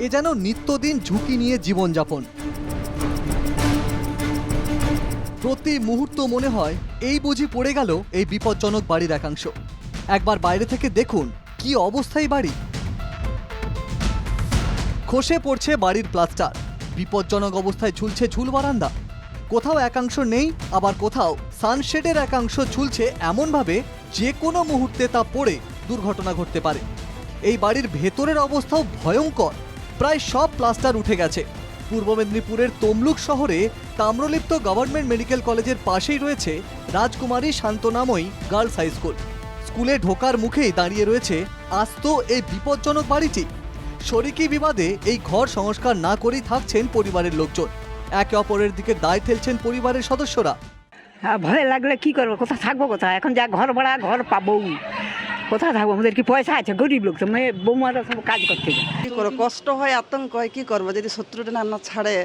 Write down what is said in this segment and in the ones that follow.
এ যেন নিত্যদিন ঝুঁকি নিয়ে জীবনযাপন। প্রতি মুহূর্ত মনে হয় এই বুঝি পড়ে গেল এই বিপজ্জনক বাড়ির একাংশ। একবার বাইরে থেকে দেখুন কি অবস্থায় বাড়ি। খসে পড়ছে বাড়ির প্লাস্টার। বিপজ্জনক অবস্থায় ঝুলছে ঝুল বারান্দা। কোথাও একাংশ নেই, আবার কোথাও সানশেডের একাংশ ঝুলছে এমনভাবে যে কোনো মুহূর্তে তা পড়ে দুর্ঘটনা ঘটতে পারে। এই বাড়ির ভেতরের অবস্থাও ভয়ঙ্কর। প্রায় সব প্লাস্টার উঠে গেছে। পূর্ব মেদিনীপুরের তমলুক শহরে তাম্রলিপ্ত গভর্নমেন্ট মেডিকেল কলেজের পাশেই রয়েছে রাজকুমারী শান্তনাময়ী গার্লস হাই স্কুল। স্কুলে ঢোকার মুখেই দাঁড়িয়ে রয়েছে আস্ত এই বিপজ্জনক বাড়িটি। শরিকি বিবাদে এই ঘর সংস্কার না করেই থাকছেন পরিবারের লোকজন। একে অপরের দিকে দায় ঠেলছেন পরিবারের সদস্যরা। ভয় লাগলে কি করব? কোথায় থাকব কোথায়? এখন যা ঘর ভাড়া, ঘর পাবো। কোথায় থাকব? আমাদের কি পয়সা আছে? গরিব লোক তো মেয়ে বৌমারা সব কাজ করতে কি করো কষ্ট হয়, আতঙ্ক হয়, কি করব? যদি শত্রুটা না ছাড়ে,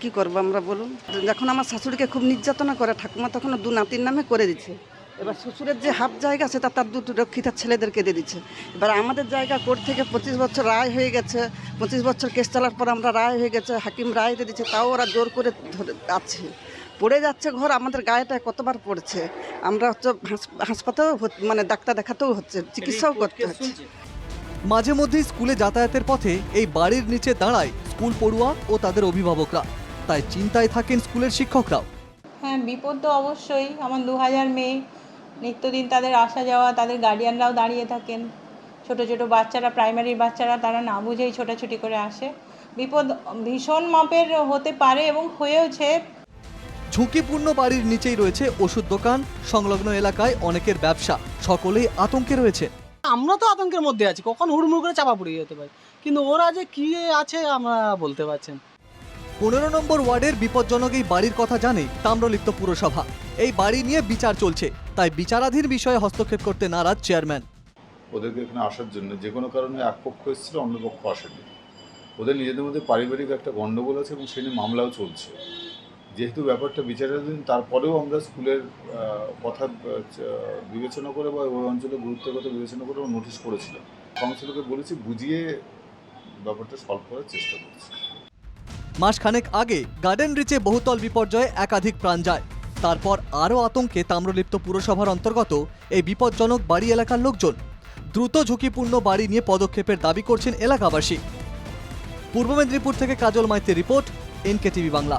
কি করব আমরা বলুন? যখন আমার শাশুড়িকে খুব নির্যাতনা করে, ঠাকুমা তখন দু নাতির নামে করে দিচ্ছে। এবার শ্বশুরের যে হাফ জায়গা সেটা তার দুটো রক্ষিতার ছেলেদেরকে দিয়ে দিচ্ছে। এবার আমাদের জায়গা কোর্ট থেকে পঁচিশ বছর রায় হয়ে গেছে। পঁচিশ বছর কেস চালার পর আমরা রায় হয়ে গেছে হাকিম রায় দিয়ে দিচ্ছে তাও ওরা জোর করে ধরে আছে। পড়ে যাচ্ছে ঘর আমাদের গায়েটায় কতবার পড়ছে? আমরা হচ্ছে হাস- হাসপাতালেও মানে ডাক্তার দেখাতেও হচ্ছে চিকিৎসাও করতে হচ্ছে। মাঝে মধ্যেই স্কুলে যাতায়াতের পথে এই বাড়ির নিচে দাঁড়ায় স্কুল পড়ুয়া ও তাদের অভিভাবকরা। তাই চিন্তায় থাকেন স্কুলের শিক্ষকরাও। হ্যাঁ বিপদ তো অবশ্যই। আমার দু হাজার মেয়ে নিত্যদিন তাদের আসা যাওয়া তাদের গার্ডিয়ানরাও দাঁড়িয়ে থাকেন। ছোট ছোট বাচ্চারা প্রাইমারির বাচ্চারা তারা না বুঝেই ছোটাছুটি করে আসে। বিপদ ভীষণ মাপের হতে পারে এবং হয়েওছে। ঝুঁকিপূর্ণ বাড়ির নিচেই রয়েছে ওষুধ দোকান সংলগ্ন এলাকায় অনেকের ব্যবসা সকলেই আতঙ্কে রয়েছে। আমরা তো আতঙ্কের মধ্যে আছি কখন হুড়মুড় করে চাপা পড়ে যেতে পারি। কিন্তু ওরা যে কি আছে আমরা বলতে পারছেন পনেরো নম্বর ওয়ার্ডের বিপজ্জনক এই বাড়ির কথা জানে তাম্রলিপ্ত পুরসভা। এই বাড়ি নিয়ে বিচার চলছে। তাই বিচারাধীন বিষয়ে হস্তক্ষেপ করতে নারাজ চেয়ারম্যান। ওদেরকে এখানে আসার জন্য যে কোনো কারণে এক পক্ষ এসেছিল অন্য পক্ষ আসেনি। ওদের নিজেদের মধ্যে পারিবারিক একটা গণ্ডগোল আছে এবং সে নিয়ে মামলাও চলছে। যেহেতু ব্যাপারটা বিচারাধীন তারপরেও আমরা স্কুলের কথা বিবেচনা করে বা ওই অঞ্চলে গুরুত্বের কথা বিবেচনা করে নোটিশ করেছিলাম। কাউন্সিলরকে বলেছি বুঝিয়ে ব্যাপারটা সলভ করার চেষ্টা করছি। মাসখানেক আগে গার্ডেন রিচে বহুতল বিপর্যয়ে একাধিক প্রাণ যায়। তারপর আরও আতঙ্কে তাম্রলিপ্ত পুরসভার অন্তর্গত এই বিপজ্জনক বাড়ি এলাকার লোকজন দ্রুত ঝুঁকিপূর্ণ বাড়ি নিয়ে পদক্ষেপের দাবি করছেন এলাকাবাসী। পূর্ব মেদিনীপুর থেকে কাজল মাইতির রিপোর্ট এনকে টিভি বাংলা।